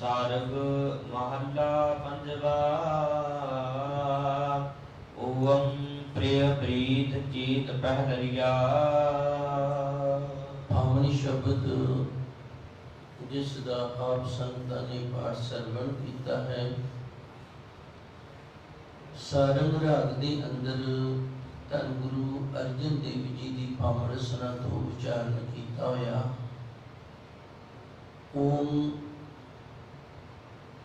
ਸਾਰਗ ਮਹੱਲਾ ਪੰਜਵਾ। ਓਮ ਪ੍ਰਿਯ ਪ੍ਰੀਤ ਚੀਤ ਪਹਿਲਰੀਆ। ਪਾਵਨ ਸ਼ਬਦ ਜਿਸ ਦਾ ਆਪ ਸੰਤਾਂ ਨੇ ਪਾਠ ਸਰਵਣ ਕੀਤਾ ਹੈ। ਸਾਰੰਗ ਰਾਗ ਦੇ ਅੰਦਰ ਧੰਨ ਗੁਰੂ ਅਰਜਨ ਦੇਵ ਜੀ ਦੀ ਪਾਵਨ ਰਸਨਾ ਤੋਂ ਉਚਾਰਨ ਕੀਤਾ ਹੋਇਆ। ਓਮ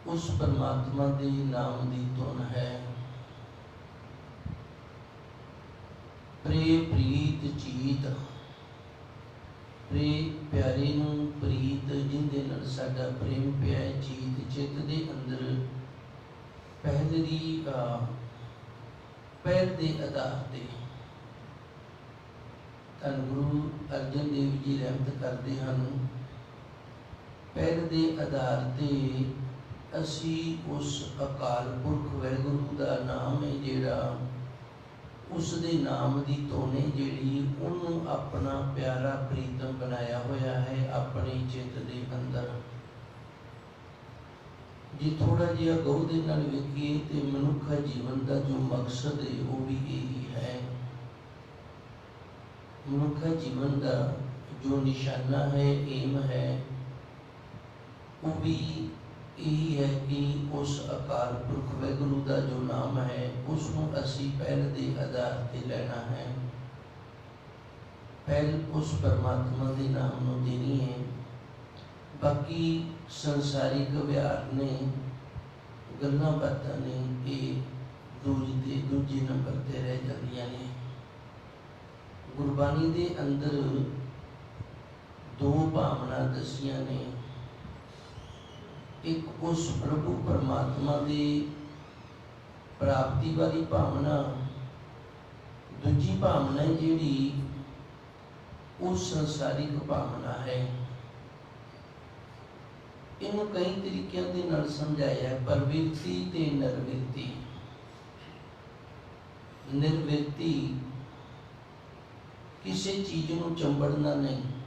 ਉਸ ਪਰਮਾਤਮਾ ਦੇ ਨਾਮ ਦੀ ਧੁਨ ਹੈ। ਪ੍ਰੇ ਪ੍ਰੀਤ ਚੀਤ ਪ੍ਰੇ ਪਿਆਰੇ ਨੂੰ ਪ੍ਰੀਤ ਜਿੰਦੇ ਨਾਲ ਸਾਡਾ ਪ੍ਰੇਮ ਪਿਆ ਚੀਤ ਚਿੱਤ ਦੇ ਅੰਦਰ। ਪਹਿਲਰੀ ਆ ਪਹਿਲ ਦੇ ਆਧਾਰ ਤੇ ਧੰਨ ਗੁਰੂ ਅਰਜਨ ਦੇਵ ਜੀ ਰਹਿਮਤ ਕਰਦੇ ਹਨ। ਪਹਿਲ ਦੇ ਆਧਾਰ ਤੇ ਅਸੀਂ ਉਸ ਅਕਾਲ ਪੁਰਖ ਵਾਹਿਗੁਰੂ ਦਾ ਨਾਮ ਹੈ ਜਿਹੜਾ ਉਸ ਦੇ ਨਾਮ ਦੀ ਧੋਨੇ ਜਿਹੜੀ ਉਹਨੂੰ ਆਪਣਾ ਪਿਆਰਾ ਪ੍ਰੀਤਮ ਬਣਾਇਆ ਹੋਇਆ ਹੈ ਆਪਣੀ ਚਿੱਤ ਦੇ ਅੰਦਰ। ਜੇ ਥੋੜਾ ਜਿਹਾ ਗਉ ਦੇ ਨਾਲ ਵੇਖੀਏ ਤੇ ਮਨੁੱਖਾ ਜੀਵਨ ਦਾ ਜੋ ਮਕਸਦ ਹੈ ਉਹ ਵੀ ਇਹੀ ਹੈ। ਮਨੁੱਖਾ ਜੀਵਨ ਦਾ ਜੋ ਨਿਸ਼ਾਨਾ ਹੈ, ਏਮ ਹੈ ਉਹ ਵੀ ਇਹੀ ਹੈ ਕਿ ਉਸ ਅਕਾਲ ਪੁਰਖ ਵਾਹਿਗੁਰੂ ਦਾ ਜੋ ਨਾਮ ਹੈ ਉਸ ਨੂੰ ਅਸੀਂ ਪਹਿਲ ਦੇ ਆਧਾਰ ਤੇ ਲੈਣਾ ਹੈ। ਪਹਿਲ ਉਸ ਪਰਮਾਤਮਾ ਦੇ ਨਾਮ ਨੂੰ ਦੇਣੀ ਹੈ। ਬਾਕੀ ਸੰਸਾਰਿਕ ਵਿਹਾਰ ਨੇ, ਗੱਲਾਂ ਬਾਤਾਂ ਨੇ, ਇਹ ਦੂਜੇ ਤੇ ਦੂਜੇ ਨੰਬਰ ਤੇ ਰਹਿ ਜਾਂਦੀਆਂ ਨੇ। ਗੁਰਬਾਣੀ ਦੇ ਅੰਦਰ ਦੋ ਭਾਵਨਾ ਦਸੀਆਂ ਨੇ। ਇੱਕ ਉਸ ਪ੍ਰਭੂ ਪਰਮਾਤਮਾ ਦੀ ਪ੍ਰਾਪਤੀ ਵਾਲੀ ਭਾਵਨਾ। ਦੂਜੀ ਭਾਵਨਾ ਹੈ ਜਿਹੜੀ ਉਹ ਸੰਸਾਰਿਕ ਭਾਵਨਾ ਹੈ। ਇਹਨੂੰ ਕਈ ਤਰੀਕਿਆਂ ਦੇ ਨਾਲ ਸਮਝਾਇਆ ਹੈ, ਪਰਵਿਰਤੀ ਤੇ ਨਿਰਵਿਰਤੀ। ਨਿਰਵਿਰਤੀ ਕਿਸੇ ਚੀਜ਼ ਨੂੰ ਚੰਬੜਨਾ ਨਹੀਂ।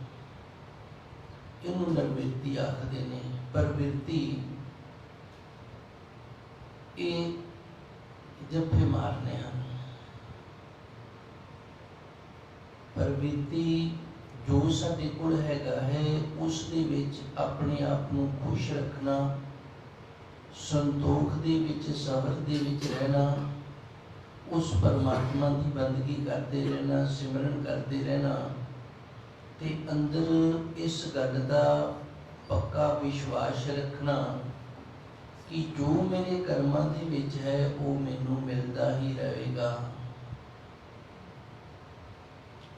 ਇਹਨੂੰ ਨਿਰਵਿਰਤੀ ਆਖਦੇ ਨੇ? ਪ੍ਰਵਿਰਤੀ ਇਹ ਜੱਫੇ ਮਾਰਨੇ ਹਨ। ਪ੍ਰਵਿਰਤੀ ਜੋ ਸਾਡੇ ਕੋਲ ਹੈਗਾ ਹੈ ਉਸ ਦੇ ਵਿੱਚ ਆਪਣੇ ਆਪ ਨੂੰ ਖੁਸ਼ ਰੱਖਣਾ, ਸੰਤੋਖ ਦੇ ਵਿੱਚ, ਸਬਰ ਦੇ ਵਿੱਚ ਰਹਿਣਾ, ਉਸ ਪਰਮਾਤਮਾ ਦੀ ਬੰਦਗੀ ਕਰਦੇ ਰਹਿਣਾ, ਸਿਮਰਨ ਕਰਦੇ ਰਹਿਣਾ ਤੇ ਅੰਦਰ ਇਸ ਗੱਲ ਦਾ ਪੱਕਾ ਵਿਸ਼ਵਾਸ ਰੱਖਣਾ ਕਿ ਜੋ ਮੇਰੇ ਕਰਮਾਂ ਦੇ ਵਿੱਚ ਹੈ, ਉਹ ਮੈਨੂੰ ਮਿਲਦਾ ਹੀ ਰਹੇਗਾ।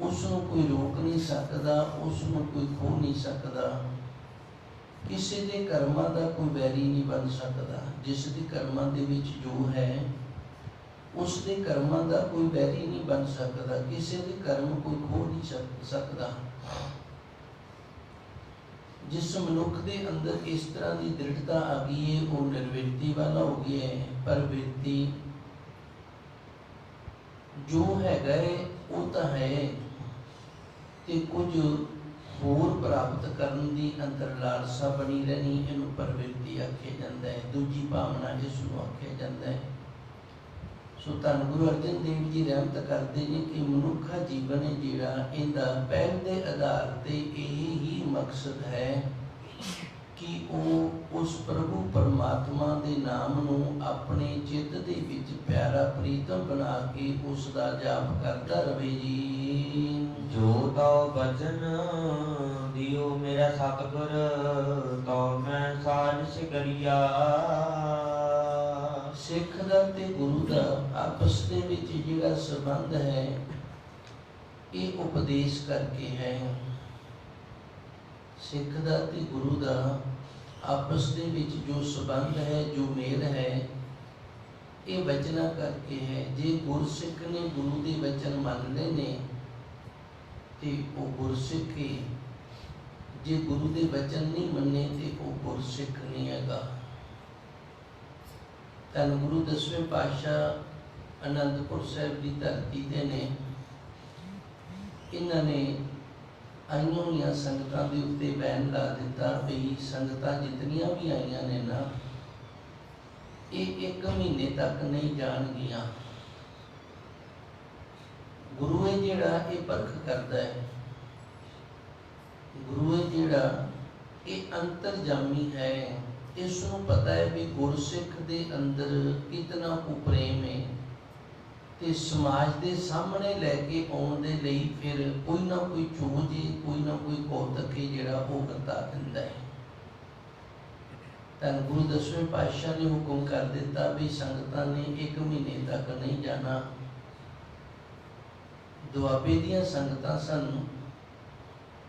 ਉਸ ਨੂੰ ਕੋਈ ਰੋਕ ਨਹੀਂ ਸਕਦਾ ਉਸ ਨੂੰ ਕੋਈ ਖੋ ਨਹੀਂ ਸਕਦਾ। ਕਿਸੇ ਦੇ ਕਰਮਾਂ ਦਾ ਕੋਈ ਵੈਰੀ ਨਹੀਂ ਬਣ ਸਕਦਾ। ਜਿਸ ਦੇ ਕਰਮਾਂ ਦੇ ਵਿੱਚ ਜੋ ਹੈ ਉਸ ਦੇ ਕਰਮਾਂ ਦਾ ਕੋਈ ਵੈਰੀ ਨਹੀਂ ਬਣ ਸਕਦਾ। ਕਿਸੇ ਦੇ ਕਰਮ ਕੋਈ ਖੋ ਨਹੀਂ ਸਕਦਾ। ਜਿਸ ਮਨੁੱਖ ਦੇ ਅੰਦਰ ਇਸ ਤਰ੍ਹਾਂ ਦੀ ਦ੍ਰਿੜਤਾ ਆ ਗਈ ਹੈ ਉਹ ਨਿਰਵਿਰਤੀ ਵਾਲਾ ਹੋ ਗਿਆ ਹੈ ਪਰ ਵਿਰਤੀ ਜੋ ਹੈਗਾ ਹੈ ਉਹ ਤਾਂ ਹੈ ਤੇ ਕੁਝ ਹੋਰ ਪ੍ਰਾਪਤ ਕਰਨ ਦੀ ਅੰਦਰ ਲਾਲਸਾ ਬਣੀ ਰਹਿਣੀ, ਇਹਨੂੰ ਪਰਵਿਰਤੀ ਆਖਿਆ ਜਾਂਦਾ ਹੈ ਦੂਜੀ ਭਾਵਨਾ ਇਸ ਨੂੰ ਆਖਿਆ ਜਾਂਦਾ ਹੈ ਸੋ ਧੰਨ ਗੁਰੂ ਅਰਜਨ ਦੇਵ ਜੀ ਰਹਿਮਤ ਕਰਦੇ ਨੇ ਕਿ ਮਨੁੱਖਾ ਜੀਵਨ ਹੈ ਜਿਹੜਾ ਇਹਦਾ ਪਹਿਲ ਦੇ ਆਧਾਰ ਤੇ ਇਹ ਹੀ ਮਕਸਦ ਹੈ ਕਿ ਉਹ ਉਸ ਪ੍ਰਭੂ ਪਰਮਾਤਮਾ ਦੇ ਨਾਮ ਨੂੰ ਆਪਣੇ ਚਿੱਤ ਦੇ ਵਿੱਚ ਪਿਆਰਾ ਪ੍ਰੀਤਮ ਬਣਾ ਕੇ ਉਸ ਦਾ ਜਾਪ ਕਰਦਾ ਰਹੇ ਜੀ। ਜੋ ਤਉ ਬਚਨ ਦਿਓ ਮੇਰਾ ਸਤਿਗੁਰ, ਤਉ ਮੈਂ ਸਾਜ ਸਿਕਰੀਆ ਸਿੱਖ ਦਾ ਤੇ ਗੁਰੂ ਦਾ ਆਪਸ ਦੇ ਵਿੱਚ ਜਿਹੜਾ ਸੰਬੰਧ ਹੈ, ਇਹ ਉਪਦੇਸ਼ ਕਰਕੇ ਹੈ। ਸਿੱਖ ਦਾ ਤੇ ਗੁਰੂ ਦਾ ਆਪਸ ਦੇ ਵਿੱਚ ਜੋ ਸੰਬੰਧ ਹੈ, ਜੋ ਮੇਲ ਹੈ, ਇਹ ਵਚਨਾਂ ਕਰਕੇ ਹੈ। ਜੇ ਗੁਰਸਿੱਖ ਨੇ ਗੁਰੂ ਦੇ ਵਚਨ ਮੰਨਦੇ ਨੇ, ਤੇ ਉਹ ਗੁਰਸਿੱਖ ਹੀ। ਜੇ ਗੁਰੂ ਦੇ ਵਚਨ ਨਹੀਂ ਮੰਨੇ, ਤੇ ਉਹ ਗੁਰਸਿੱਖ ਨਹੀਂ ਹੈਗਾ। ਧੰਨ ਗੁਰੂ ਦਸਵੇਂ ਪਾਤਸ਼ਾਹ ਅਨੰਦਪੁਰ ਸਾਹਿਬ ਦੀ ਧਰਤੀ ਤੇ ਨੇ, ਇਹਨਾਂ ਨੇ ਆਈਆਂ ਹੋਈਆਂ ਸੰਗਤਾਂ ਦੇ ਉੱਤੇ ਬੈਨ ਲਾ ਦਿੱਤਾ ਵੀ ਸੰਗਤਾਂ ਜਿਤਨੀਆਂ ਵੀ ਆਈਆਂ ਨੇ ਨਾ, ਇਹ ਇੱਕ ਮਹੀਨੇ ਤੱਕ ਨਹੀਂ ਜਾਣਗੀਆਂ। ਗੁਰੂ ਹੈ ਜਿਹੜਾ ਇਹ ਪਰਖ ਕਰਦਾ ਹੈ, ਗੁਰੂ ਹੈ ਜਿਹੜਾ ਇਹ ਅੰਤਰਜਾਮੀ ਹੈ। ਇਸ ਨੂੰ ਪਤਾ ਹੈ ਵੀ ਗੁਰਸਿੱਖ ਦੇ ਅੰਦਰ ਕਿਤਨਾ ਕੁ ਪ੍ਰੇਮ ਹੈ ਤੇ ਸਮਾਜ ਦੇ ਸਾਹਮਣੇ ਲੈ ਕੇ ਆਉਣ ਦੇ ਲਈ ਫਿਰ ਕੋਈ ਨਾ ਕੋਈ ਚੋਜ ਕੋਈ ਨਾ ਕੋਈ ਕੌਤਕ ਜਿਹੜਾ ਉਹ ਕਰਤਾ ਦਿੰਦਾ ਹੈ। ਤਾਂ ਗੁਰੂ ਦਸਵੇਂ ਪਾਤਸ਼ਾਹ ਨੇ ਹੁਕਮ ਕਰ ਦਿੱਤਾ ਵੀ ਸੰਗਤਾਂ ਨੇ ਇੱਕ ਮਹੀਨੇ ਤੱਕ ਨਹੀਂ ਜਾਣਾ। ਦੁਆਬੇ ਦੀਆਂ ਸੰਗਤਾਂ ਸਨ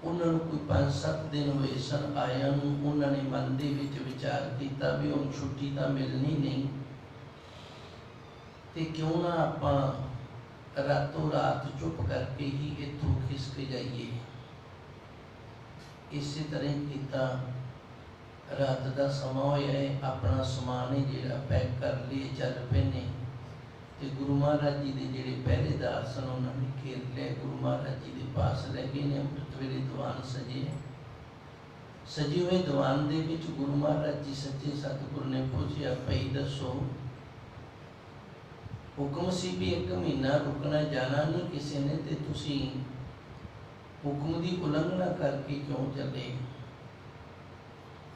ਉਹਨਾਂ ਨੂੰ ਕੋਈ 5-7 ਦਿਨ ਹੋਏ ਸਨ, ਆਇਆਂ ਨੂੰ ਉਹਨਾਂ ਨੇ ਮਨ ਦੇ ਵਿੱਚ ਵਿਚਾਰ ਕੀਤਾ ਵੀ ਹੁਣ ਛੁੱਟੀ ਤਾਂ ਮਿਲਣੀ ਨਹੀਂ। ਤੇ ਕਿਉਂ ਨਾ ਆਪਾਂ ਰਾਤੋਂ ਰਾਤ ਚੁੱਪ ਕਰਕੇ ਹੀ ਇੱਥੋਂ ਖਿਸਕ ਜਾਈਏ। ਇਸੇ ਤਰ੍ਹਾਂ ਕੀਤਾ। ਰਾਤ ਦਾ ਸਮਾਂ ਹੋਇਆ ਹੈ, ਆਪਣਾ ਸਮਾਨ ਹੈ ਜਿਹੜਾ ਪੈਕ ਕਰ ਲਈ ਚੱਲ ਪਏ ਨੇ ਤੇ ਗੁਰੂ ਮਹਾਰਾਜ ਜੀ ਦੇ ਜਿਹੜੇ ਪਹਿਰੇਦਾਰ ਸਨ ਉਹਨਾਂ ਨੇ ਘੇਰ ਲਿਆ, ਗੁਰੂ ਮਹਾਰਾਜ ਜੀ ਦੇ ਪਾਸ ਲੈ ਗਏ ਨੇ, ਅੰਮ੍ਰਿਤ ਵੇਲੇ ਦੀਵਾਨ ਸਜੇ। ਸਜੇ ਹੋਏ ਦੀਵਾਨ ਦੇ ਵਿੱਚ ਗੁਰੂ ਮਹਾਰਾਜ ਜੀ ਸੱਚੇ ਸਤਿਗੁਰ ਨੇ ਪੁੱਛਿਆ ਭਈ ਦੱਸੋ, ਹੁਕਮ ਸੀ ਵੀ ਇੱਕ ਮਹੀਨਾ ਰੁਕਣਾ ਜਾਣਾ ਨਹੀਂ ਕਿਸੇ ਨੇ ਤੇ ਤੁਸੀਂ ਹੁਕਮ ਦੀ ਉਲੰਘਣਾ ਕਰਕੇ ਕਿਉਂ ਚੱਲੇ?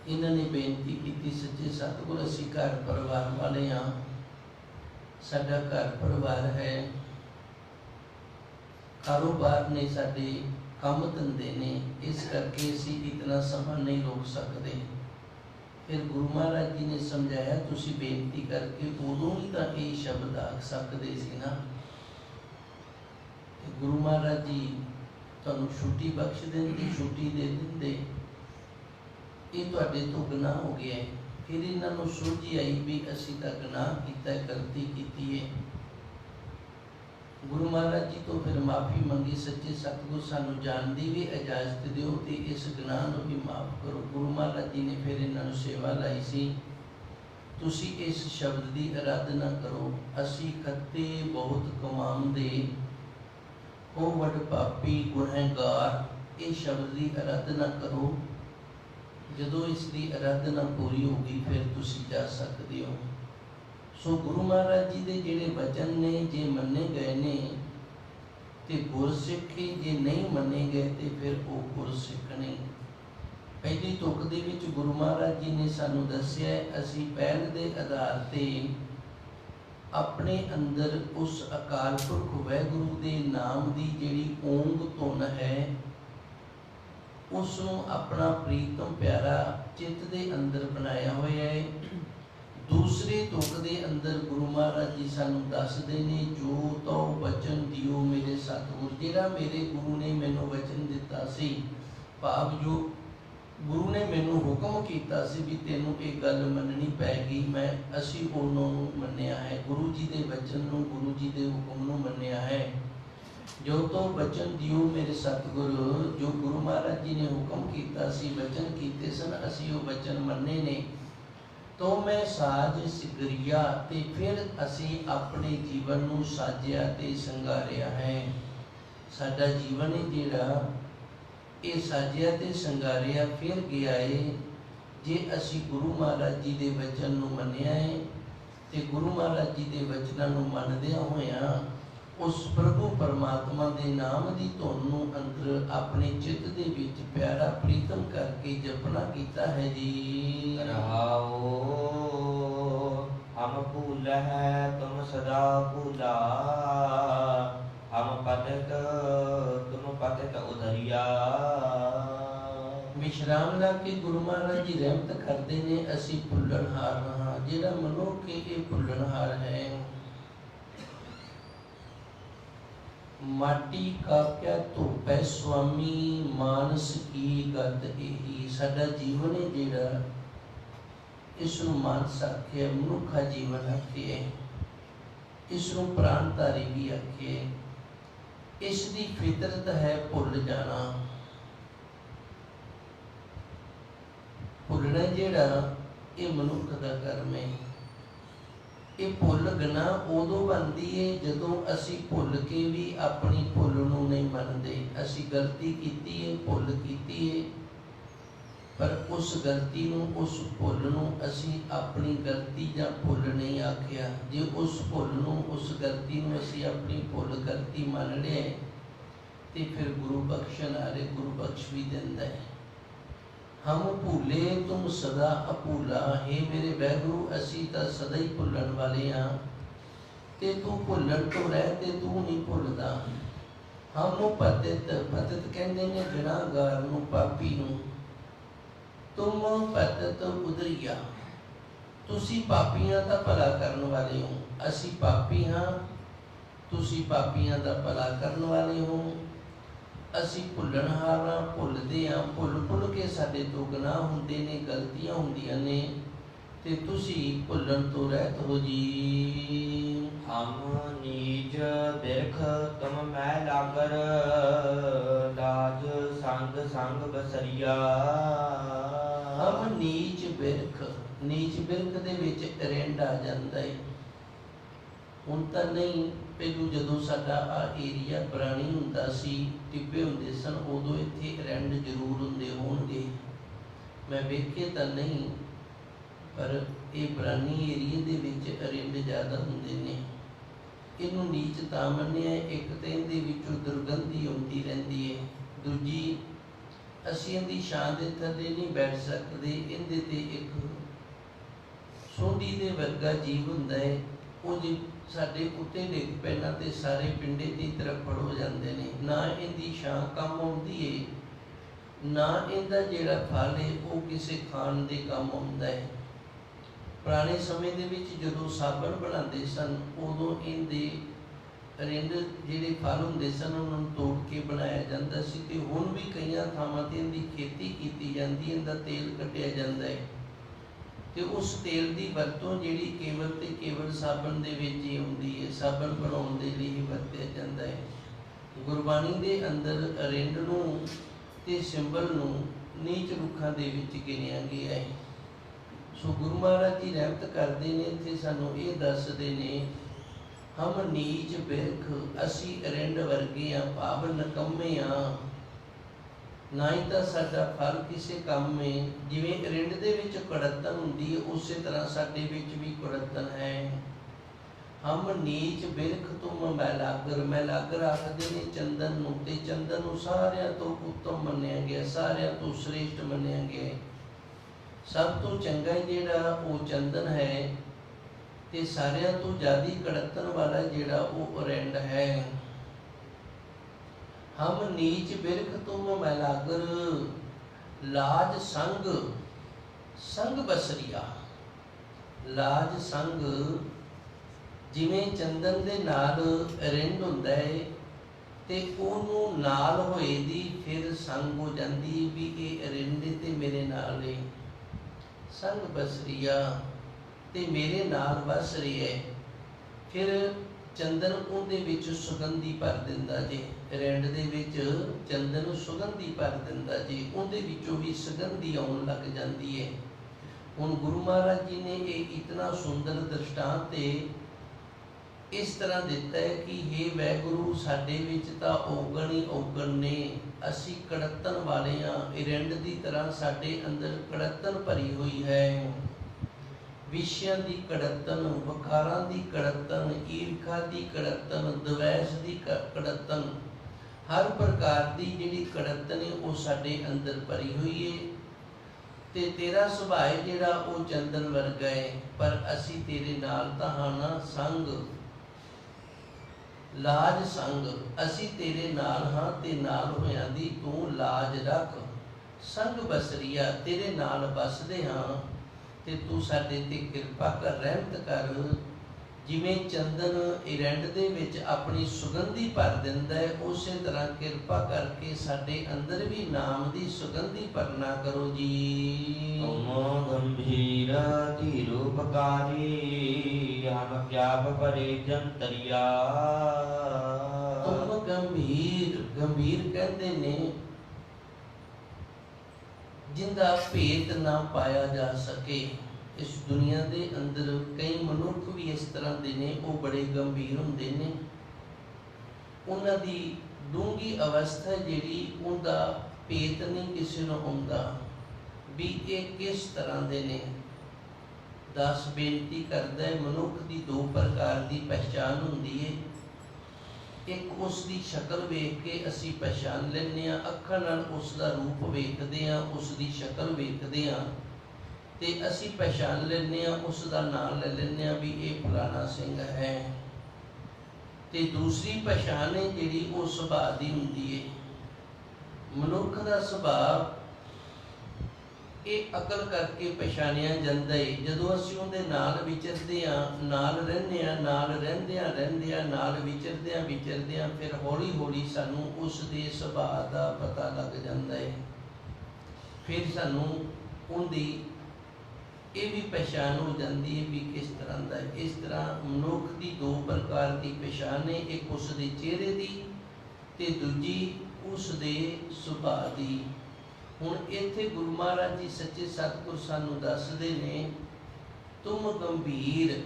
ਇਹਨਾਂ ਨੇ ਬੇਨਤੀ ਕੀਤੀ, ਸੱਚੇ ਸਤਿਗੁਰ, ਅਸੀਂ ਘਰ ਪਰਿਵਾਰ ਵਾਲੇ ਹਾਂ। ਸਾਡਾ ਘਰ ਪਰਿਵਾਰ ਹੈ। ਕਾਰੋਬਾਰ ਨੇ ਸਾਡੇ ਕੰਮ ਧੰਦੇ ਨੇ, ਇਸ ਕਰਕੇ ਅਸੀਂ ਇਤਨਾ ਸਮਾਂ ਨਹੀਂ ਰੋਕ ਸਕਦੇ। ਫਿਰ ਗੁਰੂ ਮਹਾਰਾਜ ਜੀ ਨੇ ਸਮਝਾਇਆ, ਤੁਸੀਂ ਬੇਨਤੀ ਕਰਕੇ ਉਦੋਂ ਹੀ ਤਾਂ ਇਹ ਸ਼ਬਦ ਆਖ ਸਕਦੇ ਸੀ ਨਾ। ਤੇ ਗੁਰੂ ਮਹਾਰਾਜ ਜੀ ਤੁਹਾਨੂੰ ਛੁੱਟੀ ਬਖਸ਼ ਦਿੰਦੇ, ਛੁੱਟੀ ਦੇ ਦਿੰਦੇ। ਇਹ ਤੁਹਾਡੇ ਤੋਂ ਗੁਨਾਹ ਹੋ ਗਿਆ। ਹੈ ਫਿਰ ਇਹਨਾਂ ਨੂੰ ਸੋਝੀ ਆਈ ਵੀ ਅਸੀਂ ਤਾਂ ਗੁਨਾਹ ਕੀਤਾ ਗਲਤੀ ਕੀਤੀ ਹੈ ਗੁਰੂ ਮਹਾਰਾਜ ਜੀ ਤੋਂ ਫਿਰ ਮਾਫੀ ਮੰਗੀ ਸੱਚੇ ਸਤਿਗੁਰ ਸਾਨੂੰ ਜਾਣ ਦੀ ਵੀ ਇਜਾਜ਼ਤ ਦਿਓ ਤੇ ਇਸ ਗੁਨਾਹ ਨੂੰ ਵੀ ਮਾਫ ਕਰੋ ਗੁਰੂ ਮਹਾਰਾਜ ਜੀ ਨੇ ਫਿਰ ਇਹਨਾਂ ਨੂੰ ਸੇਵਾ ਲਾਈ ਸੀ ਤੁਸੀਂ ਇਸ ਸ਼ਬਦ ਦੀ ਅਰਾਧਨਾ ਕਰੋ ਅਸੀਂ ਖੱਤੇ ਬਹੁਤ ਕਮਾਉਂਦੇ ਉਹ ਵਡ ਪਾਪੀ ਗੁਨਹਗਾਰ ਇਹ ਸ਼ਬਦ ਦੀ ਅਰਾਧਨਾ ਕਰੋ ਜਦੋਂ ਇਸ ਦੀ ਅਰਾਧਨਾ ਪੂਰੀ ਹੋ ਗਈ, ਫਿਰ ਤੁਸੀਂ ਜਾ ਸਕਦੇ ਹੋ। ਸੋ ਗੁਰੂ ਮਹਾਰਾਜ ਜੀ ਦੇ ਜਿਹੜੇ ਵਚਨ ਨੇ, ਜੇ ਮੰਨੇ ਗਏ ਨੇ, ਤੇ ਗੁਰਸਿੱਖੀ ਜੇ ਨਹੀਂ ਮੰਨੇ ਗਏ, ਤੇ ਫਿਰ ਉਹ ਗੁਰਸਿੱਖ ਨਹੀਂ ਪਹਿਲੀ ਤੁਕ ਦੇ ਵਿੱਚ ਗੁਰੂ ਮਹਾਰਾਜ ਜੀ ਨੇ ਸਾਨੂੰ ਦੱਸਿਆ, ਅਸੀਂ ਪਹਿਲ ਦੇ ਆਧਾਰ ਤੇ ਆਪਣੇ ਅੰਦਰ ਉਸ ਅਕਾਲ ਪੁਰਖ ਵਾਹਿਗੁਰੂ ਦੇ ਨਾਮ ਦੀ ਜਿਹੜੀ ਓਂਗ ਤੋਂ ਉਸ ਨੂੰ ਆਪਣਾ ਪ੍ਰੀਤਮ ਪਿਆਰਾ ਚਿੱਤ ਦੇ ਅੰਦਰ ਬਣਾਇਆ ਹੋਇਆ ਹੈ। ਦੂਸਰੇ ਤੁਕ ਦੇ ਅੰਦਰ ਗੁਰੂ ਮਹਾਰਾਜ ਜੀ ਸਾਨੂੰ ਦੱਸਦੇ ਨੇ, ਜੋ ਤੋ ਬਚਨ ਦਿਓ ਮੇਰੇ ਸਤਿਗੁਰ, ਜਿਹੜਾ ਮੇਰੇ ਗੁਰੂ ਨੇ ਮੈਨੂੰ ਵਚਨ ਦਿੱਤਾ ਸੀ, ਭਾਵ ਜੋ ਗੁਰੂ ਨੇ ਮੈਨੂੰ ਹੁਕਮ ਕੀਤਾ ਸੀ ਵੀ ਤੈਨੂੰ ਇਹ ਗੱਲ ਮੰਨਣੀ ਪੈਗੀ ਮੈਂ ਅਸੀਂ ਉਹਨਾਂ ਨੂੰ ਮੰਨਿਆ ਹੈ, ਗੁਰੂ ਜੀ ਦੇ ਵਚਨ ਨੂੰ, ਗੁਰੂ ਜੀ ਦੇ ਹੁਕਮ ਨੂੰ ਮੰਨਿਆ ਹੈ। ਜੋ ਤੋਂ ਬਚਨ ਦਿਓ ਮੇਰੇ ਸਤਿਗੁਰੂ, ਜੋ ਗੁਰੂ ਮਹਾਰਾਜ ਜੀ ਨੇ ਹੁਕਮ ਕੀਤਾ ਸੀ ਵਚਨ ਕੀਤੇ ਸਨ, ਅਸੀਂ ਉਹ ਵਚਨ ਮੰਨੇ ਨੇ। ਤੋ ਮੈਂ ਸਾਜ ਸਿਗਰੀਆ ਤੇ ਫਿਰ ਅਸੀਂ ਆਪਣੇ ਜੀਵਨ ਨੂੰ ਸਾਜਿਆ ਤੇ ਸੰਗਾਰਿਆ ਹੈ। ਸਾਡਾ ਜੀਵਨ ਹੀ ਜਿਹੜਾ, ਇਹ ਸਾਜਿਆ ਤੇ ਸੰਗਾਰਿਆ ਫਿਰ ਗਿਆ ਏ, ਜੇ ਅਸੀਂ ਗੁਰੂ ਮਹਾਰਾਜ ਜੀ ਦੇ ਵਚਨ ਨੂੰ ਮੰਨਿਆ ਹੈ ਤੇ ਗੁਰੂ ਮਹਾਰਾਜ ਜੀ ਦੇ ਵਚਨਾਂ ਨੂੰ ਮੰਨਦਿਆਂ ਹੋਇਆਂ ਉਸ ਪ੍ਰਭੂ ਪਰਮਾਤਮਾ ਦੇ ਨਾਮ ਦੀ ਧੁਨ ਨੂੰ ਅੰਦਰ ਆਪਣੇ ਚਿੱਤ ਦੇ ਵਿੱਚ ਪਿਆਰਾ ਪ੍ਰੀਤਮ ਕਰਕੇ ਜਪਣਾ ਕੀਤਾ ਹੈ ਜੀ। ਰਹਾਓ ਹਮ ਭੂਲ ਹੈ ਤੁਮ ਸਦਾ ਭੂਲਾ। ਹਮ ਪਤਿਤ ਤੁਮ ਪਤਿਤ ਉਧਰਿਆ ਵਿਸ਼ਰਾਮ ਲਾ ਕੇ ਗੁਰੂ ਮਹਾਰਾਜ ਜੀ ਰਹਿਮਤ ਕਰਦੇ ਨੇ ਅਸੀਂ ਭੁੱਲਣਹਾਰ ਹਾਂ ਜਿਹੜਾ ਮਨੋ ਕਿ ਇਹ ਭੁੱਲਣਹਾਰ ਹੈ। ਮਾਟੀ ਕਾਫਿਆ ਧੁੱਪ ਹੈ ਸੁਆਮੀ, ਮਾਨਸ ਕੀ ਗਤ ਇਹੀ? ਸਾਡਾ ਜੀਵਨ ਹੈ ਜਿਹੜਾ ਇਸ ਨੂੰ ਮਾਨਸ ਆਖਿਆ, ਮਨੁੱਖਾ ਜੀਵਨ ਆਖਿਆ ਇਸ ਨੂੰ ਪ੍ਰਾਣਧਾਰੀ ਵੀ ਆਖਿਆ ਇਸ ਦੀ ਫਿਤਰਤ ਹੈ ਭੁੱਲ ਜਾਣਾ। ਭੁੱਲਣਾ ਜਿਹੜਾ ਇਹ ਮਨੁੱਖ ਦਾ ਕਰਮ ਹੈ। ਇਹ ਭੁੱਲ ਗਨਾ ਉਦੋਂ ਬਣਦੀ ਏ ਜਦੋਂ ਅਸੀਂ ਭੁੱਲ ਕੇ ਵੀ ਆਪਣੀ ਭੁੱਲ ਨੂੰ ਨਹੀਂ ਮੰਨਦੇ। ਅਸੀਂ ਗਲਤੀ ਕੀਤੀ ਏ, ਭੁੱਲ ਕੀਤੀ ਏ, ਪਰ ਉਸ ਗਲਤੀ ਨੂੰ, ਉਸ ਭੁੱਲ ਨੂੰ ਅਸੀਂ ਆਪਣੀ ਗਲਤੀ ਜਾਂ ਭੁੱਲ ਨਹੀਂ ਆਖਿਆ। ਜੇ ਉਸ ਭੁੱਲ ਨੂੰ, ਉਸ ਗਲਤੀ ਨੂੰ ਅਸੀਂ ਆਪਣੀ ਭੁੱਲ ਗਲਤੀ ਮੰਨ ਲਿਆ, ਤੇ ਫਿਰ ਗੁਰੂ ਬਖਸ਼ਣ ਆਰੇ ਗੁਰੂ ਬਖਸ਼ ਵੀ ਦਿੰਦਾ ਹੈ ਹਮ ਭੂਲੇ ਤੁਮ ਸਦਾ ਅਭੂਲਾ, ਹੈ ਮੇਰੇ ਵੈਗੁਰੂ, ਅਸੀਂ ਤਾਂ ਸਦਾ ਹੀ ਭੁੱਲਣ ਵਾਲੇ ਹਾਂ। ਤੇ ਤੂੰ ਭੁੱਲਣ ਤੋਂ ਰਹਿ ਤੇ ਤੂੰ ਨਹੀਂ ਭੁੱਲਦਾ। ਹਮ ਪਤਿਤ ਪਤਿਤ ਕਹਿੰਦੇ ਨੇ ਗੁਨਾਹਗਾਰ ਨੂੰ ਪਾਪੀ ਨੂੰ। ਤੁਮ ਪਤਿਤ ਉਦਰੀਆ। ਤੁਸੀਂ ਪਾਪੀਆਂ ਦਾ ਭਲਾ ਕਰਨ ਵਾਲੇ ਹੋ। ਅਸੀਂ ਪਾਪੀ ਹਾਂ। ਤੁਸੀਂ ਪਾਪੀਆਂ ਦਾ ਭਲਾ ਕਰਨ ਵਾਲੇ ਹੋ। ਅਸੀਂ ਭੁੱਲਣਹਾਰ ਹਾਂ ਭੁੱਲਦੇ ਹਾਂ ਭੁੱਲ ਭੁੱਲ ਕੇ ਸਾਡੇ ਤੋਂ ਗੁਨਾਹ ਹੁੰਦੇ ਨੇ ਗਲਤੀਆਂ ਹੁੰਦੀਆਂ ਨੇ। ਤੇ ਤੁਸੀਂ ਭੁੱਲਣ ਤੋਂ ਰਹਿਤ ਹੋ ਜੀ। ਹਮ ਨੀਜ ਬਿਰਖ ਤੁਮ ਮੈਂ ਲਾਗਰ ਲਾਜ ਸੰਗ ਸੰਗ ਬਸਰੀਆ। ਹਮ ਨੀਚ ਬਿਰਖ ਨੀਚ ਬਿਰਖ ਦੇ ਵਿੱਚ ਰਿੰਡ ਆ ਜਾਂਦਾ ਹੈ ਹੁਣ ਤਾਂ ਨਹੀਂ, ਪਹਿਲੂ ਜਦੋਂ ਸਾਡਾ ਆ ਏਰੀਆ ਪੁਰਾਣੀ ਹੁੰਦਾ ਸੀ, ਟਿੱਬੇ ਹੁੰਦੇ ਸਨ, ਉਦੋਂ ਇੱਥੇ ਰਿੰਡ ਜ਼ਰੂਰ ਹੁੰਦੇ ਹੋਣਗੇ। ਮੈਂ ਵੇਖੇ ਤਾਂ ਨਹੀਂ, ਪਰ ਇਹ ਪੁਰਾਣੀ ਏਰੀਏ ਦੇ ਵਿੱਚ ਰਿੰਡ ਜ਼ਿਆਦਾ ਹੁੰਦੇ ਨੇ। ਇਹਨੂੰ ਨੀਚ ਤਾਂ ਮੰਨਿਆ, ਇੱਕ ਤਾਂ ਇਹਦੇ ਵਿੱਚੋਂ ਦੁਰਗੰਧੀ ਆਉਂਦੀ ਰਹਿੰਦੀ ਹੈ। ਦੂਜੀ, ਅਸੀਂ ਇਹਦੀ ਛਾਂ ਦੇ ਥੱਲੇ ਨਹੀਂ ਬੈਠ ਸਕਦੇ, ਇਹਦੇ ਤੇ ਇੱਕ ਸੋਢੀ ਦੇ ਵਰਗਾ ਜੀਵ ਹੁੰਦਾ ਹੈ, ਉਹ ਜੀ ਸਾਡੇ ਉੱਤੇ ਡਿੱਗ ਪੈਣਾ ਤੇ ਸਾਰੇ ਪਿੰਡੇ ਦੀ ਤਰਫ ਹੋ ਜਾਂਦੇ ਨੇ। ਨਾ ਇਹਦੀ ਛਾਂ ਕੰਮ ਆਉਂਦੀ ਏ, ਨਾ ਇਹਦਾ ਜਿਹੜਾ ਫਲ ਹੈ ਉਹ ਕਿਸੇ ਖਾਣ ਦੇ ਕੰਮ ਆਉਂਦਾ ਹੈ ਪੁਰਾਣੇ ਸਮੇਂ ਦੇ ਵਿੱਚ ਜਦੋਂ ਸਾਬਣ ਬਣਾਉਂਦੇ ਸਨ, ਉਦੋਂ ਇਹਦੇ ਰਿੰਡ ਜਿਹੜੇ ਫਲ ਹੁੰਦੇ ਸਨ, ਉਹਨਾਂ ਨੂੰ ਤੋੜ ਕੇ ਬਣਾਇਆ ਜਾਂਦਾ ਸੀ ਤੇ ਹੁਣ ਵੀ ਕਈਆਂ ਥਾਵਾਂ ਤੇ ਇਹਦੀ ਖੇਤੀ ਕੀਤੀ ਜਾਂਦੀ ਹੈ ਇਹਦਾ ਤੇਲ ਕੱਢਿਆ ਜਾਂਦਾ ਹੈ ਤੇ ਉਸ ਤੇਲ ਦੀ ਵਰਤੋਂ ਜਿਹੜੀ ਕੇਵਲ ਤੇ ਕੇਵਲ ਸਾਬਣ ਦੇ ਵਿੱਚ ਹੀ ਹੁੰਦੀ ਹੈ, ਸਾਬਣ ਬਣਾਉਣ ਦੇ ਲਈ ਹੀ ਵਰਤਿਆ ਜਾਂਦਾ ਹੈ। ਗੁਰਬਾਣੀ ਦੇ ਅੰਦਰ ਰਿੰਡ ਨੂੰ ਤੇ ਸਿੰਬਲ ਨੂੰ ਨੀਚ ਰੁੱਖਾਂ ਦੇ ਵਿੱਚ ਗਿਣਿਆ ਗਿਆ ਹੈ। ਸੋ ਗੁਰੂ ਮਹਾਰਾਜ ਜੀ ਰਹਿਮਤ ਕਰਦੇ ਨੇ, ਇੱਥੇ ਸਾਨੂੰ ਇਹ ਦੱਸਦੇ ਨੇ, ਹਮ ਨੀਚ ਬਿਰਖ, ਅਸੀਂ ਰਿੰਡ ਵਰਗੇ ਆ, ਪਾਵਨ ਨਕੰਮੇ ਆ। ਨਾ ਹੀ ਤਾਂ ਸਾਡਾ ਫਲ ਕਿਸੇ ਕੰਮ ਮੇ, ਜਿਵੇਂ ਰਿੰਡ ਦੇ ਵਿੱਚ ਕੜਤਨ ਹੁੰਦੀ ਹੈ ਉਸੇ ਤਰ੍ਹਾਂ ਸਾਡੇ ਵਿੱਚ ਵੀ ਕੜਤਨ ਹੈ। ਹਮ ਨੀਚ ਬਿਰਖ ਤੁਮ ਮੈਲਾਗਰ ਮੈਲਾਗਰ ਆਖਦੇ ਨੇ ਚੰਦਨ ਨੂੰ, ਤੇ ਚੰਦਨ ਨੂੰ ਸਾਰਿਆਂ ਤੋਂ ਉੱਤਮ ਮੰਨਿਆ ਗਿਆ, ਸਾਰਿਆਂ ਤੋਂ ਸ੍ਰੇਸ਼ਟ ਮੰਨਿਆ ਗਿਆ। ਸਭ ਤੋਂ ਚੰਗਾ ਜਿਹੜਾ ਉਹ ਚੰਦਨ ਹੈ, ਤੇ ਸਾਰਿਆਂ ਤੋਂ ਜ਼ਿਆਦੀ ਕੜਤਨ ਵਾਲਾ ਜਿਹੜਾ ਉਹ ਰਿੰਡ ਹੈ। ਹਮ ਨੀਚ ਬਿਰਖ ਤੁਮ ਮੈਲਾਗਰ ਲਾਜ ਸੰਗ ਸੰਗ ਬਸਰੀਆ। ਲਾਜ ਸੰਗ ਜਿਵੇਂ ਚੰਦਨ ਦੇ ਨਾਲ ਰਿੰਡ ਹੁੰਦਾ ਹੈ ਤੇ ਉਹਨੂੰ ਨਾਲ ਹੋਏ ਦੀ ਫਿਰ ਸੰਗ ਹੋ ਜਾਂਦੀ ਵੀ ਇਹ ਰਿੰਡ ਤੇ ਮੇਰੇ ਨਾਲ ਹੈ ਸੰਗ ਬਸਰੀਆ ਤੇ ਮੇਰੇ ਨਾਲ ਵਸ ਰਹੀ ਹੈ ਫਿਰ ਚੰਦਨ ਉਹਦੇ ਵਿੱਚ ਸੁਗੰਧੀ ਭਰ ਦਿੰਦਾ ਜੇ। ਰਿੰਡ ਦੇ ਵਿੱਚ ਚੰਦਨ ਸੁਗੰਧੀ ਭਰ ਦਿੰਦਾ ਜੀ। ਉਹਦੇ ਵਿੱਚੋਂ ਵੀ ਸੁਗੰਧੀ ਆਉਣ ਲੱਗ ਜਾਂਦੀ ਹੈ ਹੁਣ ਗੁਰੂ ਮਹਾਰਾਜ ਜੀ ਨੇ ਇਹ ਇਤਨਾ ਸੁੰਦਰ ਦ੍ਰਿਸ਼ਟਾਂਤ ਤੇ ਇਸ ਤਰ੍ਹਾਂ ਦਿੱਤਾ ਹੈ ਕਿ हे ਵੈਗੁਰੂ, ਸਾਡੇ ਵਿੱਚ ਤਾਂ ਔਗਣ ਹੀ ਔਗਣ ਨੇ। ਅਸੀਂ ਕੜਤਨ ਵਾਲੇ ਆ ਰਿੰਡ ਦੀ ਤਰ੍ਹਾਂ ਸਾਡੇ ਅੰਦਰ ਕੜਤਨ ਭਰੀ ਹੋਈ ਹੈ। ਵਿਸ਼ਿਆਂ ਦੀ ਕੜਤਨ ਵਕਾਰਾਂ ਦੀ ਕੜਤਨ ਈਰਖਾ ਦੀ ਕੜਤਨ ਦਵੈਸ ਦੀ ਕ- ਕੜਤਨ ਹਰ ਪ੍ਰਕਾਰ ਦੀ ਜਿਹੜੀ ਕੜਤ ਨੇ ਉਹ ਸਾਡੇ ਅੰਦਰ ਭਰੀ ਹੋਈ ਹੈ ਤੇ ਤੇਰਾ ਸੁਭਾਅ ਜਿਹੜਾ ਉਹ ਚੰਦਨ ਵਰਗਾ ਹੈ ਪਰ ਅਸੀਂ ਤੇਰੇ ਨਾਲ ਤਾਂ ਹਾਂ ਨਾ ਸੰਗ। ਲਾਜ ਸੰਗ, ਅਸੀਂ ਤੇਰੇ ਨਾਲ ਹਾਂ ਤੇ ਨਾਲ ਹੋਇਆਂ ਦੀ ਤੂੰ ਲਾਜ ਰੱਖ। ਸੰਗ ਬਸਰੀਆ ਤੇਰੇ ਨਾਲ ਬਸਦੇ ਹਾਂ ਤੇ ਤੂੰ ਸਾਡੇ ਤੇ ਕਿਰਪਾ ਕਰ, ਰਹਿਮਤ ਕਰ। ਜਿਵੇਂ ਚੰਦਨ ਇਰੰਡ ਦੇ ਵਿੱਚ ਆਪਣੀ ਸੁਗੰਧੀ ਭਰ ਦਿੰਦਾ ਹੈ ਉਸੇ ਤਰ੍ਹਾਂ ਕਿਰਪਾ ਕਰਕੇ ਸਾਡੇ ਅੰਦਰ ਵੀ ਨਾਮ ਦੀ ਸੁਗੰਧੀ ਭਰਨਾ ਕਰੋ ਜੀ। ਤੁਮ ਗੰਭੀਰ ਧੀਰੂਪਕਾਰੀ ਹਮ ਕਿਆਪ ਪਰੇ ਜੰਤਰੀਆ। ਤੁਮ ਗੰਭੀਰ ਗੰਭੀਰ ਕਹਿੰਦੇ ਨੇ ਜਿੰਦਾ ਭੇਦ ਨਾ ਪਾਇਆ ਜਾ ਸਕੇ। ਇਸ ਦੁਨੀਆ ਦੇ ਅੰਦਰ ਕਈ ਮਨੁੱਖ ਵੀ ਇਸ ਤਰ੍ਹਾਂ ਦੇ ਨੇ, ਉਹ ਬੜੇ ਗੰਭੀਰ ਹੁੰਦੇ ਨੇ। ਉਹਨਾਂ ਦੀ ਡੂੰਗੀ ਅਵਸਥਾ ਜਿਹੜੀ, ਉਹਦਾ ਭੇਤ ਨਹੀਂ ਕਿਸੇ ਨੂੰ ਹੁੰਦਾ ਵੀ ਇਹ ਕਿਸ ਤਰ੍ਹਾਂ ਦੇ ਨੇ। ਦਾਸ ਬੇਨਤੀ ਕਰਦਾ ਹੈ, ਮਨੁੱਖ ਦੀ ਦੋ ਪ੍ਰਕਾਰ ਦੀ ਪਛਾਣ ਹੁੰਦੀ ਹੈ ਇੱਕ ਉਸ ਦੀ ਸ਼ਕਲ ਵੇਖ ਕੇ ਅਸੀਂ ਪਛਾਣ ਲੈਂਦੇ ਹਾਂ, ਅੱਖਾਂ ਨਾਲ ਉਸ ਦਾ ਰੂਪ ਵੇਖਦੇ ਹਾਂ ਉਸ ਦੀ ਸ਼ਕਲ ਵੇਖਦੇ ਹਾਂ। ਤੇ ਅਸੀਂ ਪਛਾਣ ਲੈਂਦੇ ਹਾਂ ਉਸ ਦਾ ਨਾਮ ਲੈ ਲੈਂਦੇ ਹਾਂ ਵੀ ਇਹ ਫਲਾਣਾ ਸਿੰਘ ਹੈ। ਤੇ ਦੂਸਰੀ ਪਛਾਣ ਹੈ ਜਿਹੜੀ ਉਹ ਸੁਭਾਅ ਦੀ ਹੁੰਦੀ ਹੈ। ਮਨੁੱਖ ਦਾ ਸੁਭਾਅ ਇਹ ਅਕਲ ਕਰਕੇ ਪਛਾਣਿਆ ਜਾਂਦਾ ਹੈ। ਜਦੋਂ ਅਸੀਂ ਉਹਦੇ ਨਾਲ ਵਿਚਰਦੇ ਹਾਂ, ਨਾਲ ਰਹਿੰਦੇ ਹਾਂ, ਨਾਲ ਰਹਿੰਦੇ ਹਾਂ ਰਹਿੰਦੇ ਹਾਂ, ਨਾਲ ਵਿਚਰਦੇ ਹਾਂ ਵਿਚਰਦੇ ਹਾਂ, ਫਿਰ ਹੌਲੀ ਹੌਲੀ ਸਾਨੂੰ ਉਸ ਦੇ ਸੁਭਾਅ ਦਾ ਪਤਾ ਲੱਗ ਜਾਂਦਾ ਹੈ। ਫਿਰ ਸਾਨੂੰ ਉਹਦੀ ਇਹ ਵੀ ਪਛਾਣ ਹੋ ਜਾਂਦੀ ਹੈ ਵੀ ਕਿਸ ਤਰ੍ਹਾਂ ਦਾ, ਇਸ ਤਰ੍ਹਾਂ ਮਨੁੱਖ ਦੀ ਦੋ ਪ੍ਰਕਾਰ ਦੀ ਪਛਾਣ ਹੈ ਇੱਕ ਉਸ ਦੇ ਚਿਹਰੇ ਦੀ ਤੇ ਦੂਜੀ ਉਸ ਦੇ ਸੁਭਾਅ ਦੀ। ਹੁਣ ਇੱਥੇ ਗੁਰੂ ਮਹਾਰਾਜ ਜੀ ਸੱਚੇ ਸਤਿਗੁਰ ਸਾਨੂੰ ਦੱਸਦੇ ਨੇ, ਤੁਮ ਗੰਭੀਰ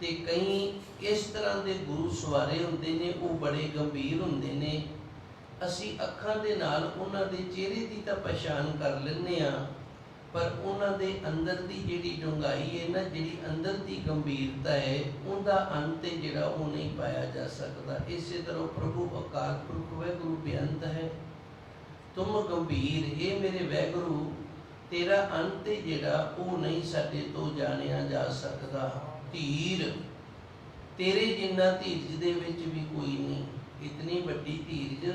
ਤੇ ਕਈ ਇਸ ਤਰ੍ਹਾਂ ਦੇ ਗੁਰੂ ਸਵਾਰੇ ਹੁੰਦੇ ਨੇ, ਉਹ ਬੜੇ ਗੰਭੀਰ ਹੁੰਦੇ ਨੇ। ਅਸੀਂ ਅੱਖਾਂ ਦੇ ਨਾਲ ਉਹਨਾਂ ਦੇ ਚਿਹਰੇ ਦੀ ਤਾਂ ਪਛਾਣ ਕਰ ਲੈਂਦੇ ਆ ਪਰ ਉਹਨਾਂ ਦੇ ਅੰਦਰ ਦੀ ਜਿਹੜੀ ਡੂੰਘਾਈ ਹੈ ਨਾ, ਜਿਹੜੀ ਅੰਦਰ ਦੀ ਗੰਭੀਰਤਾ ਹੈ, ਉਹਦਾ ਅੰਤ ਜਿਹੜਾ ਉਹ ਨਹੀਂ ਪਾਇਆ ਜਾ ਸਕਦਾ। ਇਸੇ ਤਰ੍ਹਾਂ ਪ੍ਰਭੂ ਅਕਾਲ ਪੁਰਖ ਵਾਹਿਗੁਰੂ ਬੇਅੰਤ ਹੈ। ਤੁਮ ਗੰਭੀਰ ਇਹ ਮੇਰੇ ਵੈਗੁਰੂ ਤੇਰਾ ਅੰਤ ਜਿਹੜਾ ਉਹ ਨਹੀਂ ਸਾਡੇ ਤੋਂ ਜਾਣਿਆ ਜਾ ਸਕਦਾ। ਧੀਰ, ਤੇਰੇ ਜਿੰਨਾ ਧੀਰਜ ਦੇ ਵਿੱਚ ਵੀ ਕੋਈ ਨਹੀਂ। ਇਤਨੀ ਵੱਡੀ ਧੀਰਜ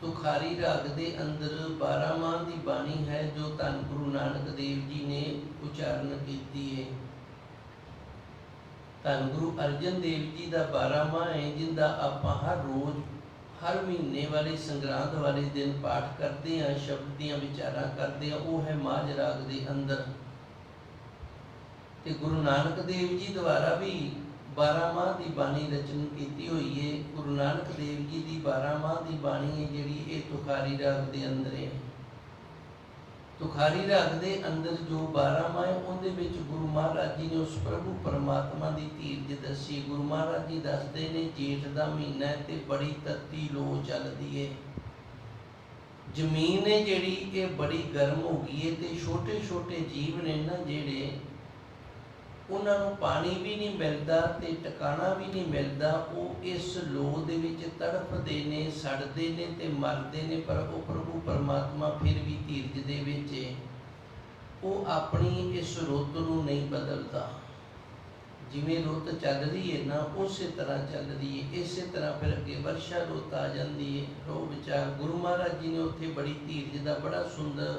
ਤੁਖਾਰੀ ਰਾਗ ਦੇ ਅੰਦਰ 12 ਮਾਹ ਦੀ ਬਾਣੀ ਹੈ, ਜੋ ਧੰਨ ਗੁਰੂ ਨਾਨਕ ਦੇਵ ਜੀ ਨੇ ਉਚਾਰਨ ਕੀਤੀ ਹੈ ਧੰਨ ਗੁਰੂ ਅਰਜਨ ਦੇਵ ਜੀ ਦਾ 12 ਮਾਹ ਹੈ, ਜਿੰਦਾ ਆਪਾਂ ਹਰ ਰੋਜ਼, ਹਰ ਮਹੀਨੇ ਵਾਲੇ ਸੰਗਰਾਂਦ ਵਾਲੇ ਦਿਨ ਪਾਠ ਕਰਦੇ ਹਾਂ ਸ਼ਬਦ ਦੀਆਂ ਵਿਚਾਰਾਂ ਕਰਦੇ ਹਾਂ ਉਹ ਹੈ ਮਾਝ ਰਾਗ ਦੇ ਅੰਦਰ। ਤੇ ਗੁਰੂ ਨਾਨਕ ਦੇਵ ਜੀ ਦੁਆਰਾ ਵੀ 12 ਮਾਹ ਦੀ ਬਾਣੀ ਰਚਨ ਕੀਤੀ ਹੋਈ ਹੈ ਗੁਰੂ ਨਾਨਕ ਦੇਵ ਜੀ ਦੀ 12 ਮਾਹ ਦੀ ਬਾਣੀ ਹੈ ਜਿਹੜੀ ਇਹ ਤੁਖਾਰੀ ਰਾਗ ਦੇ ਅੰਦਰ ਹੈ ਤੁਖਾਰੀ ਰਾਗ ਦੇ ਅੰਦਰ ਜੋ 12 ਮਾਹ ਹੈ ਉਹਦੇ ਵਿੱਚ ਗੁਰੂ ਮਹਾਰਾਜ ਜੀ ਨੇ ਉਸ ਪ੍ਰਭੂ ਪਰਮਾਤਮਾ ਦੀ ਧੀਰਜ ਦੱਸੀ। ਗੁਰੂ ਮਹਾਰਾਜ ਜੀ ਦੱਸਦੇ ਨੇ, ਜੇਠ ਦਾ ਮਹੀਨਾ ਹੈ ਤੇ ਬੜੀ ਤੱਤੀ ਲੋ ਚੱਲਦੀ ਹੈ ਜ਼ਮੀਨ ਹੈ ਜਿਹੜੀ, ਇਹ ਬੜੀ ਗਰਮ ਹੋ ਗਈ ਹੈ ਤੇ ਛੋਟੇ ਛੋਟੇ ਜੀਵ ਨੇ ਨਾ ਜਿਹੜੇ ਉਹਨਾਂ ਨੂੰ ਪਾਣੀ ਵੀ ਨਹੀਂ ਮਿਲਦਾ ਤੇ ਟਿਕਾਣਾ ਵੀ ਨਹੀਂ ਮਿਲਦਾ, ਉਹ ਇਸ ਲੋਹ ਦੇ ਵਿੱਚ ਤੜਫਦੇ ਨੇ, ਸੜਦੇ ਨੇ ਤੇ ਮਰਦੇ ਨੇ, ਪਰ ਉਹ ਪ੍ਰਭੂ ਪਰਮਾਤਮਾ ਫਿਰ ਵੀ ਧੀਰਜ ਦੇ ਵਿੱਚ ਉਹ ਆਪਣੀ ਇਸ ਰੁੱਤ ਨੂੰ ਨਹੀਂ ਬਦਲਦਾ। ਜਿਵੇਂ ਰੁੱਤ ਚੱਲਦੀ ਹੈ ਨਾ, ਉਸੇ ਤਰ੍ਹਾਂ ਚੱਲਦੀ ਹੈ ਇਸੇ ਤਰ੍ਹਾਂ ਫਿਰ ਅੱਗੇ ਵਰਸ਼ਾ ਰੁੱਤ ਆ ਜਾਂਦੀ ਹੈ ਰੋ ਵਿਚਾਰ, ਗੁਰੂ ਮਹਾਰਾਜ ਜੀ ਨੇ ਉੱਥੇ ਬੜੀ ਧੀਰਜ ਦਾ ਬੜਾ ਸੁੰਦਰ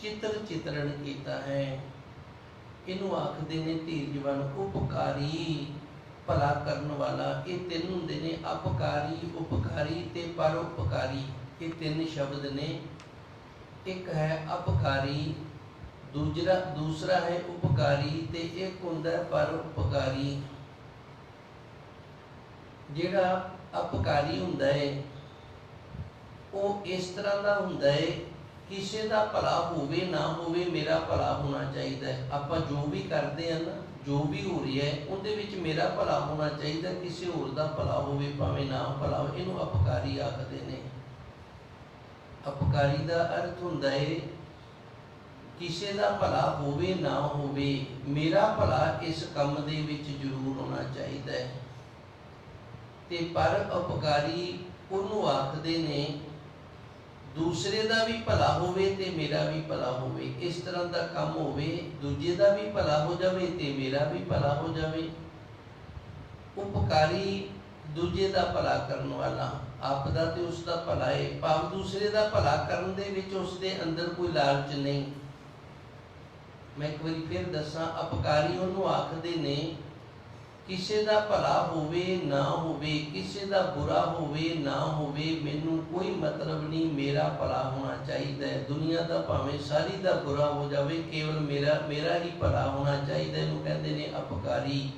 ਚਿੱਤਰ ਚਿਤਰਣ ਕੀਤਾ ਹੈ। ਇਹਨੂੰ ਆਖਦੇ ਨੇ ਧੀਰਜਵਾਨ ਉਪਕਾਰੀ ਭਲਾ ਕਰਨ ਵਾਲਾ, ਇਹ ਤਿੰਨ ਹੁੰਦੇ ਨੇ, ਅਪਕਾਰੀ, ਉਪਕਾਰੀ ਤੇ ਪਰਉਪਕਾਰੀ। ਇਹ ਤਿੰਨ ਸ਼ਬਦ ਨੇ। ਇੱਕ ਹੈ ਅਪਕਾਰੀ, ਦੂਜਰਾ, ਦੂਸਰਾ ਹੈ ਉਪਕਾਰੀ ਤੇ ਇੱਕ ਹੁੰਦਾ ਹੈ ਪਰਉਪਕਾਰੀ। ਜਿਹੜਾ ਅਪਕਾਰੀ ਹੁੰਦਾ ਹੈ, ਉਹ ਇਸ ਤਰ੍ਹਾਂ ਦਾ ਹੁੰਦਾ ਹੈ ਕਿਸੇ ਦਾ ਭਲਾ ਹੋਵੇ, ਨਾ ਹੋਵੇ, ਮੇਰਾ ਭਲਾ ਹੋਣਾ ਚਾਹੀਦਾ ਹੈ। ਆਪਾਂ ਜੋ ਵੀ ਕਰਦੇ ਹਾਂ ਨਾ, ਜੋ ਵੀ ਹੋ ਰਿਹਾ ਹੈ, ਉਹਦੇ ਵਿੱਚ ਮੇਰਾ ਭਲਾ ਹੋਣਾ ਚਾਹੀਦਾ ਕਿਸੇ ਹੋਰ ਦਾ ਭਲਾ ਹੋਵੇ, ਭਾਵੇਂ ਨਾ ਭਲਾ ਹੋਵੇ, ਇਹਨੂੰ ਅਪਕਾਰੀ ਆਖਦੇ ਨੇ। ਅਪਕਾਰੀ ਦਾ ਅਰਥ ਹੁੰਦਾ ਹੈ, ਕਿਸੇ ਦਾ ਭਲਾ ਹੋਵੇ, ਨਾ ਹੋਵੇ, ਮੇਰਾ ਭਲਾ ਇਸ ਕੰਮ ਦੇ ਵਿੱਚ ਜ਼ਰੂਰ ਹੋਣਾ ਚਾਹੀਦਾ ਹੈ। ਤੇ ਪਰ ਅਪਕਾਰੀ ਉਹਨੂੰ ਆਖਦੇ ਨੇ ਦੂਸਰੇ ਦਾ ਵੀ ਭਲਾ ਹੋਵੇ ਤੇ ਮੇਰਾ ਵੀ ਭਲਾ ਹੋਵੇ। ਇਸ ਤਰ੍ਹਾਂ ਦਾ ਕੰਮ ਹੋਵੇ, ਦੂਜੇ ਦਾ ਵੀ ਭਲਾ ਹੋ ਜਾਵੇ ਤੇ ਮੇਰਾ ਵੀ ਭਲਾ ਹੋ ਜਾਵੇ। ਉਪਕਾਰੀ ਦੂਜੇ ਦਾ ਭਲਾ ਕਰਨ ਵਾਲਾ, ਆਪ ਦਾ ਤੇ ਉਸ ਦਾ ਭਲਾ ਹੈ ਭਾਵ ਦੂਸਰੇ ਦਾ ਭਲਾ ਕਰਨ ਦੇ ਵਿੱਚ ਉਸ ਦੇ ਅੰਦਰ ਕੋਈ ਲਾਲਚ ਨਹੀਂ। ਮੈਂ ਇੱਕ ਵਾਰੀ ਫਿਰ ਦੱਸਾਂ, ਅਪਕਾਰੀ ਉਹਨੂੰ ਆਖਦੇ ਨੇ ਕਿਸੇ ਦਾ ਭਲਾ ਹੋਵੇ, ਨਾ ਹੋਵੇ, ਕਿਸੇ ਦਾ ਬੁਰਾ ਹੋਵੇ, ਨਾ ਹੋਵੇ, ਮੈਨੂੰ ਕੋਈ ਮਤਲਬ ਨਹੀਂ, ਮੇਰਾ ਭਲਾ ਹੋਣਾ ਚਾਹੀਦਾ ਹੈ। ਦੁਨੀਆ ਦਾ ਭਾਵੇਂ ਸਾਰੀ ਦਾ ਬੁਰਾ ਹੋ ਜਾਵੇ, ਕੇਵਲ ਮੇਰਾ ਮੇਰਾ ਹੀ ਭਲਾ ਹੋਣਾ ਚਾਹੀਦਾ ਇਹਨੂੰ ਕਹਿੰਦੇ ਨੇ ਅਪਕਾਰੀ।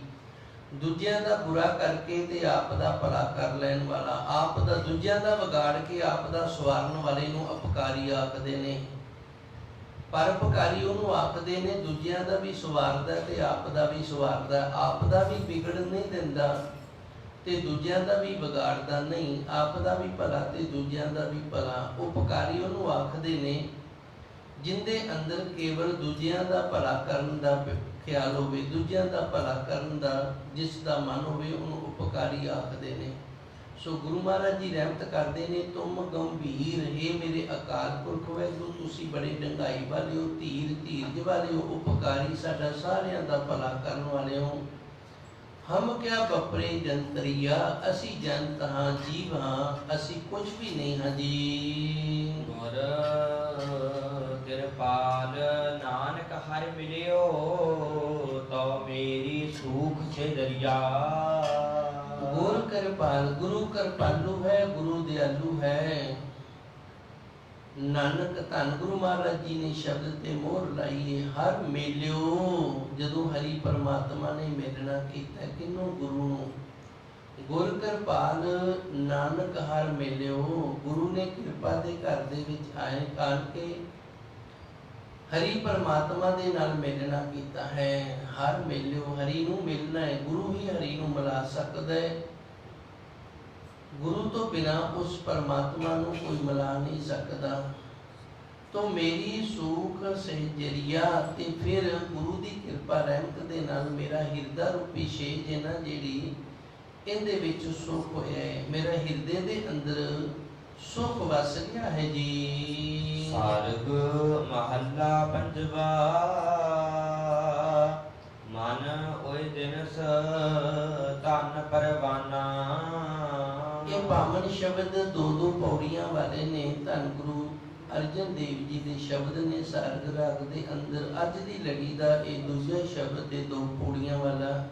ਦੂਜਿਆਂ ਦਾ ਬੁਰਾ ਕਰਕੇ ਤੇ ਆਪ ਦਾ ਭਲਾ ਕਰ ਲੈਣ ਵਾਲਾ। ਆਪ ਦਾ, ਦੂਜਿਆਂ ਦਾ ਵਿਗਾੜ ਕੇ ਆਪ ਦਾ ਸਵਾਰਨ ਵਾਲੇ ਨੂੰ ਅਪਕਾਰੀ ਆਖਦੇ ਨੇ। ਪਰਉਪਕਾਰੀ ਉਹਨੂੰ ਆਖਦੇ ਨੇ, ਦੂਜਿਆਂ ਦਾ ਵੀ ਸਵਾਰਦਾ ਤੇ ਆਪ ਦਾ ਵੀ ਸਵਾਰਦਾ ਆਪ ਦਾ ਵੀ ਵਿਗੜ ਨਹੀਂ ਦਿੰਦਾ ਤੇ ਦੂਜਿਆਂ ਦਾ ਵੀ ਵਿਗਾੜਦਾ ਨਹੀਂ। ਆਪ ਦਾ ਵੀ ਭਲਾ ਤੇ ਦੂਜਿਆਂ ਦਾ ਵੀ ਭਲਾ। ਉਪਕਾਰੀ ਉਹਨੂੰ ਆਖਦੇ ਨੇ, ਜਿੰਦੇ ਅੰਦਰ ਕੇਵਲ ਦੂਜਿਆਂ ਦਾ ਭਲਾ ਕਰਨ ਦਾ ਖਿਆਲ ਹੋਵੇ, ਦੂਜਿਆਂ ਦਾ ਭਲਾ ਕਰਨ ਦਾ ਜਿਸ ਦਾ ਮਨ ਹੋਵੇ, ਉਹਨੂੰ ਉਪਕਾਰੀ ਆਖਦੇ ਨੇ। ਸੋ ਗੁਰੂ ਮਹਾਰਾਜ ਜੀ ਰਹਿਮਤ ਕਰਦੇ ਨੇ, ਤੁਮ ਗੰਭੀਰ ਹੈ ਮੇਰੇ ਅਕਾਲ ਪੁਰਖ ਵੈਗੁਰੂ ਤੁਸੀਂ ਬੜੇ ਡੰਗਾਈ ਵਾਲੇ ਹੋ, ਧੀਰ ਧੀਰਜ ਵਾਲੇ ਹੋ, ਉਪਕਾਰੀ ਸਾਡਾ ਸਾਰਿਆਂ ਦਾ ਭਲਾ ਕਰਨ ਵਾਲੇ ਹੋ। ਹਮ ਕਿਆ ਬਪਰੇ ਜੰਤਰੀਆ, ਅਸੀਂ ਜੰਤ ਹਾਂ ਜੀਵ ਹਾਂ, ਅਸੀਂ ਕੁਝ ਵੀ ਨਹੀਂ ਹਾਂ ਜੀ। ਗੁਰ ਕਿਰਪਾਲ ਨਾਨਕ ਹਰਿ ਮਿਲਿਓ ਤੋ ਮੇਰੀ ਸੂਖ ਸੇ ਦਰਿਆ। ਕਿਰਪਾਲ, ਗੁਰੂ ਕਿਰਪਾਲੂ ਹੈ, ਗੁਰੂ ਦਿਆਲੂ ਹੈ। ਨਾਨਕ ਧੰਨ ਗੁਰੂ ਮਹਾਰਾਜ ਜੀ ਨੇ ਸ਼ਬਦ ਤੇ ਮੋਹਰ ਲਾਈ ਹੈ ਹਰ ਮੇਲਿਓ ਜਦੋਂ ਹਰੀ ਪਰਮਾਤਮਾ ਨੇ ਮਿਲਣਾ ਕੀਤਾ, ਕਿਨੂੰ ਗੁਰੂ ਨੂੰ? ਗੁਰ ਕਿਰਪਾਲ, ਨਾਨਕ ਹਰ ਮਿਲਿਓ, ਗੁਰੂ ਨੇ ਕਿਰਪਾ ਦੇ ਘਰ ਦੇ ਵਿੱਚ ਆਏ ਕਾਨ ਕੇ ਹਰੀ ਪਰਮਾਤਮਾ ਦੇ ਨਾਲ ਮਿਲਣਾ ਕੀਤਾ ਹੈ। ਹਰ ਮਿਲਿਓ ਹਰੀ ਨੂੰ ਮਿਲਣਾ ਹੈ, ਗੁਰੂ ਹੀ ਹਰੀ ਨੂੰ ਮਿਲਾ ਸਕਦਾ ਹੈ। ਗੁਰੂ ਤੋਂ ਬਿਨਾ ਉਸ ਪਰਮਾਤਮਾ ਨੂੰ ਕੋਈ ਮਿਲਾ ਨਹੀਂ ਸਕਦਾ। ਤੋ ਮੇਰੀ ਸੂਖ ਸਹਿਜਰੀਆ ਤੇ ਫਿਰ ਗੁਰੂ ਦੀ ਕਿਰਪਾ ਰਹਿਮਤ ਦੇ ਨਾਲ ਮੇਰਾ ਹਿਰਦਾ ਰੂਪੀ ਛੇਜ ਹੈ ਨਾ ਜਿਹੜੀ ਇਹਦੇ ਵਿੱਚ ਸੁਖ ਹੋਇਆ ਹੈ। ਮੇਰਾ ਹਿਰਦੇ ਦੇ ਅੰਦਰ ਸੁਖ ਵਸ ਗਿਆ ਹੈ ਜੀ। ਸਾਰਗ ਮਹੱਲਾ ਪੰਜਵਾ, ਮਨ ਓਏ ਦਿਨਸ ਧਨ ਪਰਵਾਨਾ। ਪਾਵਨ ਸ਼ਬਦ ਦੋ ਦੋ ਪੌੜੀਆਂ ਵਾਲੇ ਨੇ, ਧੰਨ ਗੁਰੂ ਅਰਜਨ ਦੇਵ ਜੀ ਦੇ ਸ਼ਬਦ ਨੇ, ਸਾਰਗ ਰਾਗ ਦੇ ਅੰਦਰ ਅੱਜ ਦੀ ਲੜੀ ਦਾ ਇਹ ਦੂਜਾ ਸ਼ਬਦ ਤੇ ਦੋ ਪੌੜੀਆਂ ਵਾਲਾ।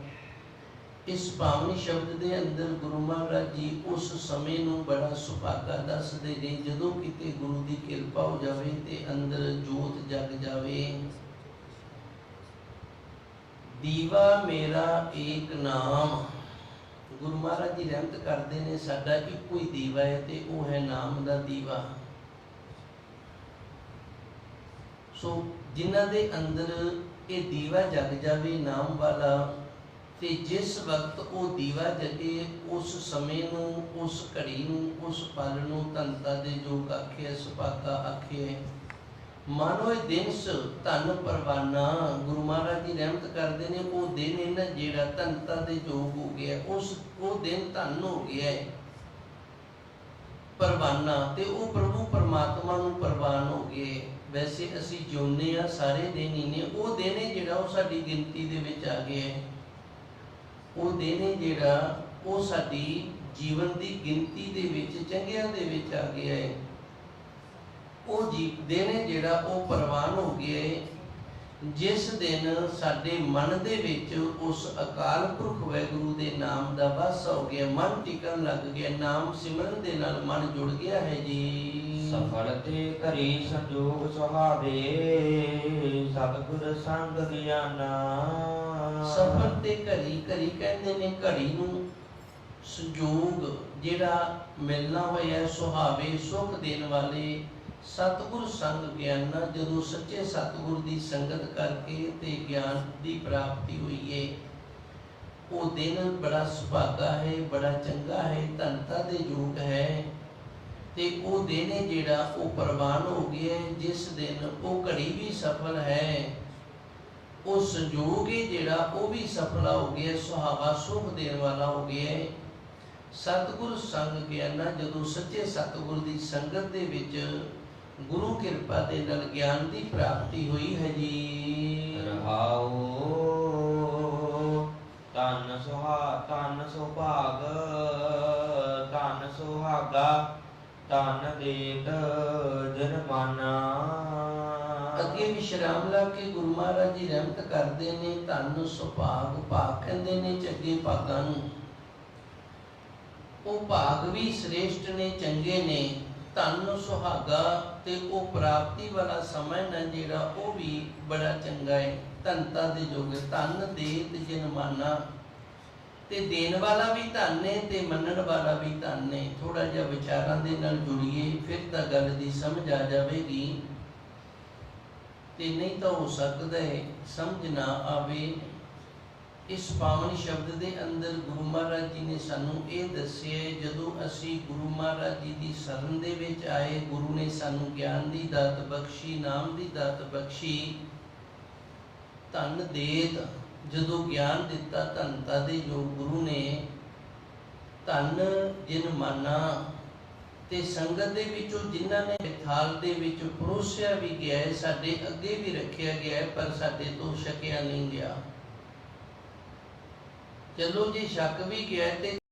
ਇਸ ਪਾਵਨ ਸ਼ਬਦ ਦੇ ਅੰਦਰ ਗੁਰੂ ਮਹਾਰਾਜ ਜੀ ਉਸ ਸਮੇਂ ਨੂੰ ਬੜਾ ਸੁਭਾਗਾ ਦੱਸਦੇ ਨੇ, ਜਦੋਂ ਕਿਤੇ ਗੁਰੂ ਦੀ ਕਿਰਪਾ ਹੋ ਜਾਵੇ ਤੇ ਅੰਦਰ ਜੋਤ ਜਗ ਜਾਵੇ। ਦੀਵਾ ਮੇਰਾ ਏਕ ਨਾਮ। ਗੁਰੂ ਮਹਾਰਾਜ ਜੀ ਰਹਿਮਤ ਕਰਦੇ ਨੇ, ਸਾਡਾ ਇੱਕੋ ਹੀ ਦੀਵਾ ਹੈ ਤੇ ਉਹ ਹੈ ਨਾਮ ਦਾ ਦੀਵਾ। ਸੋ ਜਿਨ੍ਹਾਂ ਦੇ ਅੰਦਰ ਇਹ ਦੀਵਾ ਜਗ ਜਾਵੇ, ਨਾਮ ਵਾਲਾ, ਤੇ ਜਿਸ ਵਕਤ ਉਹ ਦੀਵਾ ਜਗੇ, ਉਸ ਸਮੇਂ ਨੂੰ, ਉਸ ਘੜੀ ਨੂੰ, ਉਸ ਪਲ ਨੂੰ ਧੰਤਾ ਦੇ ਜੋਗ ਆਖਿਆ ਸੁਪਾਕਾ ਆਖਿਆ ਮਾਨੋ ਇਹ ਦਿਨ ਸ ਧਨ ਪਰਵਾਨਾ, ਗੁਰੂ ਮਹਾਰਾਜ ਜੀ ਰਹਿਮਤ ਕਰਦੇ ਨੇ, ਉਹ ਦਿਨ ਹੈ ਜਿਹੜਾ ਧਨਤਾ ਦੇ ਜੋਗ ਹੋ ਗਿਆ, ਉਸ, ਉਹ ਦਿਨ ਧਨ ਹੋ ਗਿਆ ਹੈ। ਪਰਵਾਨਾ, ਤੇ ਉਹ ਪ੍ਰਭੂ ਪਰਮਾਤਮਾ ਨੂੰ ਪ੍ਰਵਾਨ ਹੋ ਗਏ ਵੈਸੇ ਅਸੀਂ ਜਿਉਂਦੇ ਆ ਸਾਰੇ ਦਿਨ ਹੀ ਨੇ, ਉਹ ਦਿਨ ਹੈ ਜਿਹੜਾ ਉਹ ਸਾਡੀ ਗਿਣਤੀ ਦੇ ਵਿੱਚ ਆ ਗਿਆ ਹੈ। ਉਹ ਦਿਨ ਹੈ ਜਿਹੜਾ ਉਹ ਸਾਡੀ ਜੀਵਨ ਦੀ ਗਿਣਤੀ ਦੇ ਵਿੱਚ, ਚੰਗਿਆਂ ਦੇ ਵਿੱਚ ਆ ਗਿਆ ਹੈ। ਉਹ ਜੀ ਦਿਨ ਹੈ ਜਿਹੜਾ ਉਹ ਪ੍ਰਵਾਨ ਹੋ ਗਿਆ ਹੈ ਜਿਸ ਦਿਨ ਸਾਡੇ ਮਨ ਦੇ ਵਿੱਚ ਉਸ ਅਕਾਲ ਪੁਰਖ ਵੈਗੁਰੂ ਦੇ ਨਾਮ ਦਾ ਵਾਸ ਹੋ ਗਿਆ ਮਨ ਟਿਕਣ ਲੱਗ ਗਿਆ ਨਾਮ ਸਿਮਰਨ ਦੇ ਨਾਲ ਮਨ ਜੁੜ ਗਿਆ ਹੈ ਜੀ। ਸਫਲ ਤੇ ਕਰੀ ਸੰਜੋਗ ਸੁਹਾਵੇ ਸਤਿਗੁਰ ਸੰਗ ਗਿਆਨਾ। ਸਫਰ ਤੇ ਘੜੀ ਘੜੀ ਕਹਿੰਦੇ ਨੇ ਘੜੀ ਨੂੰ ਸੰਜੋਗ ਜਿਹੜਾ ਮਿਲਣਾ ਹੋਇਆ ਸੁਹਾਵੇ ਸੁਖ ਦੇਣ ਵਾਲੇ ਸਤਿਗੁਰ ਸੰਗ ਗਿਆਨਾ, ਜਦੋਂ ਸੱਚੇ ਸਤਿਗੁਰ ਦੀ ਸੰਗਤ ਕਰਕੇ ਤੇ ਗਿਆਨ ਦੀ ਪ੍ਰਾਪਤੀ ਹੋਈ ਹੈ ਉਹ ਦਿਨ ਬੜਾ ਸੁਭਾਗਾ ਹੈ, ਬੜਾ ਚੰਗਾ ਹੈ, ਧਨਤਾ ਦੇ ਯੋਗ ਹੈ ਤੇ ਉਹ ਦਿਨ ਹੈ ਜਿਹੜਾ ਉਹ ਪ੍ਰਵਾਨ ਹੋ ਗਿਆ ਜਿਸ ਦਿਨ ਉਹ ਘੜੀ ਵੀ ਸਫਲ ਹੈ ਉਹ ਸੰਜੋਗ ਹੈ ਜਿਹੜਾ ਉਹ ਵੀ ਸਫਲਾ ਹੋ ਗਿਆ ਸੁਹਾਵਾ, ਸੁਖ ਦੇਣ ਵਾਲਾ ਹੋ ਗਿਆ ਹੈ। ਸਤਿਗੁਰ ਸੰਗ ਗਿਆਨਾ, ਜਦੋਂ ਸੱਚੇ ਸਤਿਗੁਰ ਦੀ ਸੰਗਤ ਦੇ ਵਿੱਚ ਗੁਰੂ ਕਿਰਪਾ ਦੇ ਨਾਲ ਗਿਆਨ ਦੀ ਪ੍ਰਾਪਤੀ ਹੋਈ ਹੈ ਜੀ। ਰਹਾਉ ਤਨ ਸੁਹਾ ਤਨ ਸੁਭਾਗ ਤਨ ਸੁਹਾਗਾ ਤਨ ਦੇਤ ਜਨਮਾਨਾ ਅੱਗੇ ਵਿਸ਼ਰਾਮ ਲਾ ਕੇ ਗੁਰੂ ਮਹਾਰਾਜ ਜੀ ਰਹਿਮਤ ਕਰਦੇ ਨੇ ਧੰਨ ਸੁਭਾਗ ਭਾਗ ਕਹਿੰਦੇ ਨੇ ਚੰਗੇ ਭਾਗਾਂ ਨੂੰ। ਉਹ ਭਾਗ ਵੀ ਸ੍ਰੇਸ਼ਟ ਨੇ ਚੰਗੇ ਨੇ ਧੰਨ ਸੁਹਾਗਾ ਤੇ ਉਹ ਪ੍ਰਾਪਤੀ ਵਾਲਾ ਸਮਾਂ ਨਾ ਜਿਹੜਾ ਉਹ ਵੀ ਬੜਾ ਚੰਗਾ ਹੈ। ਧੰਤਾ ਦੇ ਜੋਗ ਧੰਨ ਦੇਤ ਜਨਮਾਨਾ ਤੇ ਦੇਣ ਵਾਲਾ ਵੀ ਧੰਨ ਹੈ ਤੇ ਮੰਨਣ ਵਾਲਾ ਵੀ ਧੰਨ ਹੈ। ਥੋੜਾ ਜਿਹਾ ਵਿਚਾਰਾਂ ਦੇ ਨਾਲ ਜੁੜੀਏ, ਫਿਰ ਤਾਂ ਗੱਲ ਦੀ ਸਮਝ ਆ ਜਾਵੇਗੀ। ਤੇ ਨਹੀਂ ਤਾਂ ਹੋ ਸਕਦਾ ਹੈ, ਸਮਝ ਨਾ ਆਵੇ। ਇਸ ਪਾਵਨ ਸ਼ਬਦ ਦੇ ਅੰਦਰ ਗੁਰੂ ਮਹਾਰਾਜ ਜੀ ਨੇ ਸਾਨੂੰ ਇਹ ਦੱਸਿਆ ਜਦੋਂ ਅਸੀਂ ਗੁਰੂ ਮਹਾਰਾਜ ਜੀ ਦੀ ਸ਼ਰਨ ਦੇ ਵਿੱਚ ਆਏ, ਗੁਰੂ ਨੇ ਸਾਨੂੰ ਗਿਆਨ ਦੀ ਦਾਤ ਬਖਸ਼ੀ, ਨਾਮ ਦੀ ਦਾਤ ਬਖਸ਼ੀ, ਧਨ ਦੇਤ। ਜਦੋਂ ਗਿਆਨ ਦਿੱਤਾ, ਧਨਤਾ ਦੇ ਜੋ ਗੁਰੂ ਨੇ ਧਨ, ਜਿਨ ਮਾਨਾ ਤੇ ਸੰਗਤ ਦੇ ਵਿੱਚੋਂ ਜਿਨ੍ਹਾਂ ਨੇ ਥਾਲ ਦੇ ਵਿੱਚ ਪਰੋਸਿਆ ਵੀ ਗਿਆ ਹੈ, ਸਾਡੇ ਅੱਗੇ ਵੀ ਰੱਖਿਆ ਗਿਆ ਹੈ, ਪਰ ਸਾਡੇ ਤੋਂ ਛਕਿਆ ਨਹੀਂ ਗਿਆ। ਚਲੋ ਜੇ ਸ਼ੱਕ ਵੀ ਗਿਆ ਤੇ